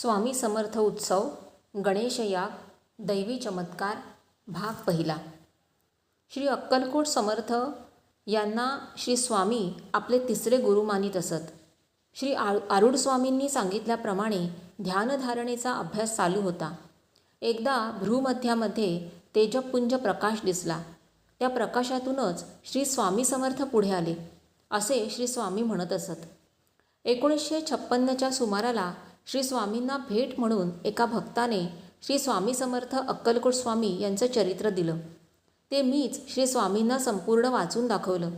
स्वामी समर्थ उत्सव गणेशयाग दैवी चमत्कार भाग पहिला. श्री अक्कलकोट समर्थ यांना श्री स्वामी आपले तिसरे गुरु मानित असत. श्री आ आरूढ स्वामींनी सांगितल्याप्रमाणे ध्यानधारणेचा अभ्यास चालू होता. एकदा भ्रूमध्यामध्ये तेजपुंज प्रकाश दिसला. त्या प्रकाशातूनच श्री स्वामी समर्थ पुढे आले असे श्री स्वामी म्हणत असत. एकोणीसशे छप्पन्नच्या सुमाराला श्री स्वामींना भेट म्हणून एका भक्ताने श्री स्वामी समर्थ अक्कलकोट स्वामी यांचं चरित्र दिलं. ते मीच श्री स्वामींना संपूर्ण वाचून दाखवलं.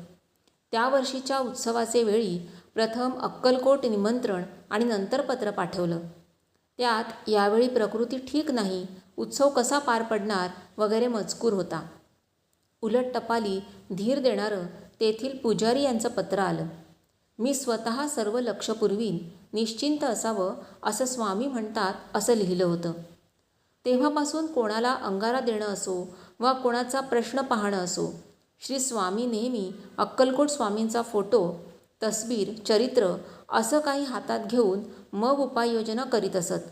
त्या वर्षीच्या उत्सवाचे वेळी प्रथम अक्कलकोट निमंत्रण आणि नंतर पत्र पाठवलं. त्यात यावेळी प्रकृती ठीक नाही उत्सव कसा पार पडणार वगैरे मजकूर होता. उलट टपाली धीर देणारं तेथील पुजारी यांचं पत्र आलं. मी स्वतः सर्व लक्ष पुरवीन निश्चिंत असावं असं स्वामी म्हणतात असं लिहिलं होतं. तेव्हापासून कोणाला अंगारा देणं असो वा कोणाचा प्रश्न पाहणं असो श्री स्वामी नेहमी अक्कलकोट स्वामींचा फोटो तस्बीर चरित्र असं काही हातात घेऊन मग उपाययोजना करीत असत.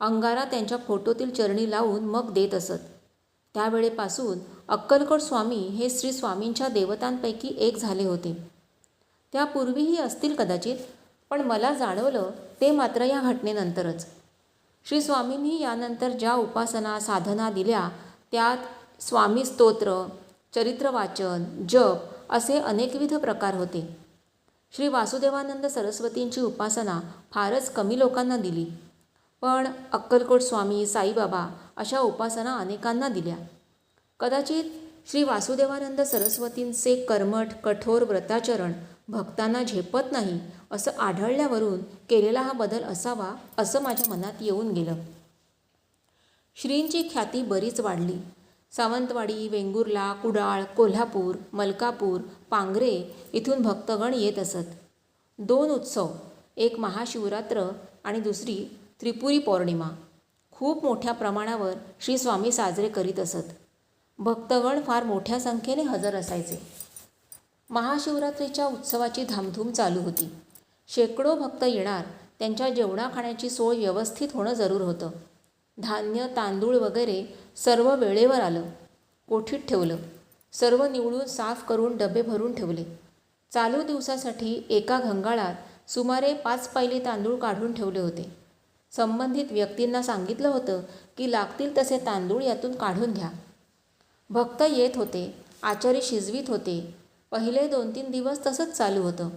अंगारा त्यांच्या फोटोतील चरणी लावून मग देत असत. त्यावेळेपासून अक्कलकोट स्वामी हे श्री स्वामींच्या देवतांपैकी एक झाले होते. त्यापूर्वीही असतील कदाचित पण मला जाणवलं ते मात्र या घटनेनंतरच. श्री स्वामींनी यानंतर ज्या उपासना साधना दिल्या त्यात स्वामी स्तोत्र चरित्रवाचन जप असे अनेकविध प्रकार होते. श्री वासुदेवानंद सरस्वतींची उपासना फारच कमी लोकांना दिली. पण अक्कलकोट स्वामी साईबाबा अशा उपासना अनेकांना दिल्या. कदाचित श्री वासुदेवानंद सरस्वतींचे कर्मठ कठोर व्रताचरण भक्तांना झेपत नाही असं आढळल्यावरून केलेला हा बदल असावा असं माझ्या मनात येऊन गेलं. श्रींची ख्याती बरीच वाढली. सावंतवाडी वेंगुर्ला कुडाळ कोल्हापूर मलकापूर पांगरे इथून भक्तगण येत असत. दोन उत्सव एक महाशिवरात्र आणि दुसरी त्रिपुरी पौर्णिमा. खूप मोठ्या प्रमाणावर श्री स्वामी साजरे करीत असत. भक्तगण फार मोठ्या संख्येने हजर असायचे. महाशिवरात्रीच्या उत्सवाची धामधूम चालू होती. शेकडो भक्त येणार त्यांच्या जेवणा खाण्याची सोय व्यवस्थित होणं जरूर होतं. धान्य तांदूळ वगैरे सर्व वेळेवर आलं. कोठीत ठेवलं. सर्व निवडून साफ करून डबे भरून ठेवले. चालू दिवसासाठी एका घंगाळात सुमारे पाच पायली तांदूळ काढून ठेवले होते. संबंधित व्यक्तींना सांगितलं होतं की लागतील तसे तांदूळ यातून काढून घ्या. भक्त येत होते आचारी शिजवीत होते पहिले दोन तीन दिवस तसंच चालू होतं.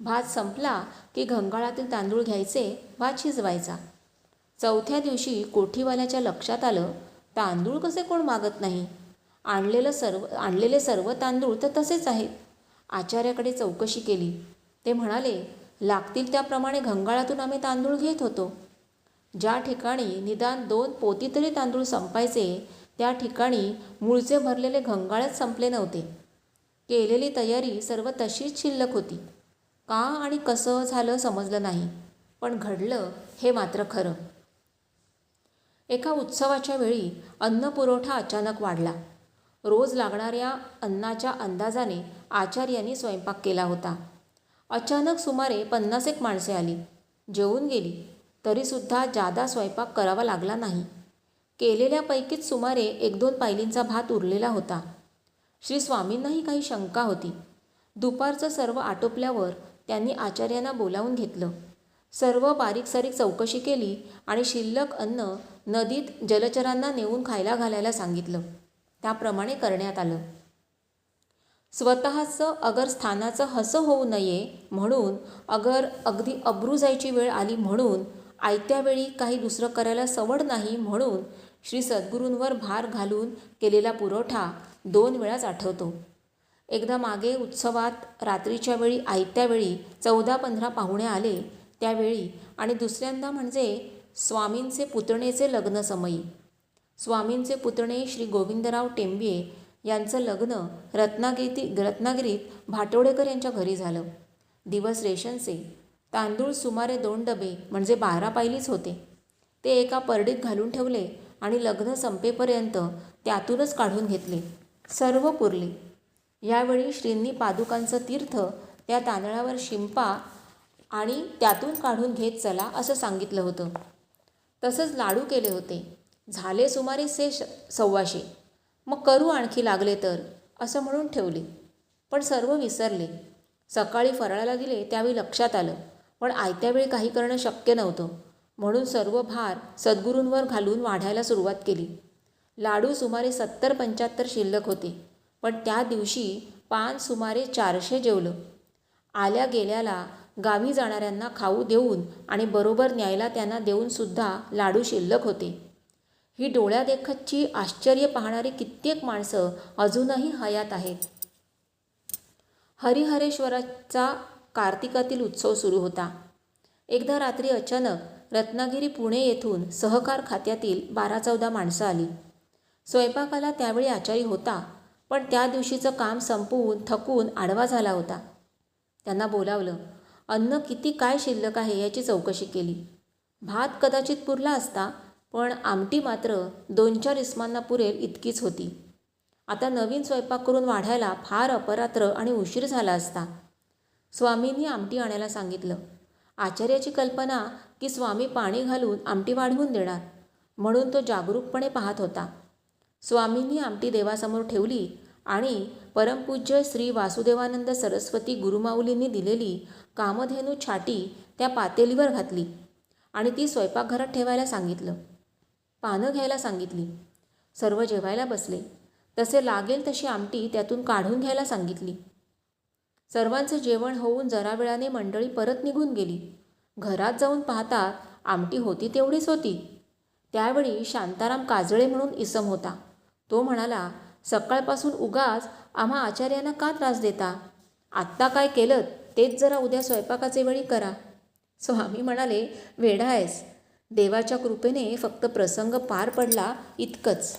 भात संपला की घंगाळातील तांदूळ घ्यायचे भात शिजवायचा. चौथ्या दिवशी कोठीवाल्याच्या लक्षात आलं तांदूळ कसे कोण मागत नाही? आणलेलं सर्व आणलेले सर्व तांदूळ तर तसेच आहेत. आचार्याकडे चौकशी केली. ते म्हणाले लागतील त्याप्रमाणे घंगाळातून आम्ही तांदूळ घेत होतो. ज्या ठिकाणी निदान दोन पोती तरी तांदूळ संपायचे त्या ठिकाणी मूळचे भरलेले घंगाळच संपले नव्हते. केलेली तयारी सर्व तशीच शिल्लक होती. का आणि कसं झालं समजलं नाही पण घडलं हे मात्र खरं. एका उत्सवाच्या वेळी अन्नपुरवठा अचानक वाढला. रोज लागणाऱ्या अन्नाच्या अंदाजाने आचार्यांनी स्वयंपाक केला होता. अचानक सुमारे पन्नास एक माणसे आली. जेवून गेली. तरीसुद्धा जादा स्वयंपाक करावा लागला नाही. केलेल्यापैकीच सुमारे एक दोन पायलींचा भात उरलेला होता. श्री स्वामींनाही काही शंका होती. दुपारचं सर्व आटोपल्यावर त्यांनी आचार्यांना बोलावून घेतलं. सर्व बारीक सारीक चौकशी केली आणि शिल्लक अन्न नदीत जलचरांना नेऊन खायला घालायला सांगितलं. त्याप्रमाणे करण्यात आलं. स्वतःचं अगर स्थानाचं हसं होऊ नये म्हणून अगर अगदी अब्रू जायची वेळ आली म्हणून आयत्या वेळी काही दुसरं करायला सवड नाही म्हणून श्री सद्गुरूंवर भार घालून केलेला पुरवठा दोन वेळाच आठवतो. एकदा मागे उत्सवात रात्रीच्या वेळी आयत्या वेळी चौदा पंधरा पाहुणे आले त्यावेळी आणि दुसऱ्यांदा म्हणजे स्वामींचे पुतणेचे लग्न समयी स्वामींचे पुतणे श्री गोविंदराव टेंबिये यांचं लग्न रत्नागिरी रत्नागिरीत भाटोडेकर यांच्या घरी झालं. दिवस रेशनचे. तांदूळ सुमारे दोन डबे म्हणजे बारा पायलीच होते. ते एका परडीत घालून ठेवले आणि लग्न संपेपर्यंत त्यातूनच काढून घेतले. सर्व पुरले. यावेळी श्रींनी पादुकांचं तीर्थ त्या तांदळावर शिंपा आणि त्यातून काढून घेत चला असं सांगितलं होतं. तसंच लाडू केले होते. झाले सुमारे से सव्वाशे. मग करू आणखी लागले तर असं म्हणून ठेवले. पण सर्व विसरले. सकाळी फराळाला दिले त्यावेळी लक्षात आलं. पण आयत्या वेळी काही करणं शक्य नव्हतं. म्हणून सर्व भार सद्गुरूंवर घालून वाढायला सुरुवात केली. लाडू सुमारे सत्तर पंच्याहत्तर शिल्लक होते. पण त्या दिवशी पान सुमारे चारशे जेवलं. आल्या गेल्याला गावी जाणाऱ्यांना खाऊ देऊन आणि बरोबर न्यायला त्यांना देऊन सुद्धा लाडू शिल्लक होते. ही डोळ्यादेखतची आश्चर्य पाहणारी कित्येक माणसं अजूनही हयात आहेत. हरिहरेश्वराचा कार्तिकातील उत्सव सुरू होता. एकदा रात्री अचानक रत्नागिरी पुणे येथून सहकार खात्यातील बारा चौदा माणसं आली. स्वयंपाकाला त्यावेळी आचारी होता पण त्या दिवशीचं काम संपवून थकून आडवा झाला होता. त्यांना बोलावलं अन्न किती काय शिल्लक आहे याची चौकशी केली. भात कदाचित पुरला असता पण आमटी मात्र दोन चार इस्मांना पुरेल इतकीच होती. आता नवीन स्वयंपाक करून वाढायला फार अपरात्र आणि उशीर झाला असता. स्वामींनी आमटी आणायला सांगितलं आचार्याची कल्पना की स्वामी पाणी घालून आमटी वाढवून देणार. म्हणून तो जागरूकपणे पाहत होता. स्वामींनी आमटी देवासमोर ठेवली आणि परमपूज्य श्री वासुदेवानंद सरस्वती गुरुमाऊलींनी दिलेली कामधेनू छाटी त्या पातेलीवर घातली आणि ती स्वयंपाकघरात ठेवायला सांगितलं. पानं घ्यायला सांगितली. सर्व जेवायला बसले. तसे लागेल तशी आमटी त्यातून काढून घ्यायला सांगितली. सर्वांचं जेवण होऊन जरा वेळाने मंडळी परत निघून गेली. घरात जाऊन पाहता आमटी होती तेवढीच होती. त्यावेळी शांताराम काजळे म्हणून इसम होता. तो म्हणाला सकाळपासून उगाच आम्हा आचार्यांना का त्रास देता? आत्ता काय केलं तेच जरा उद्या स्वयंपाकाचे वेळी करा. स्वामी म्हणाले वेढा आहेस. देवाच्या कृपेने फक्त प्रसंग पार पडला इतकंच.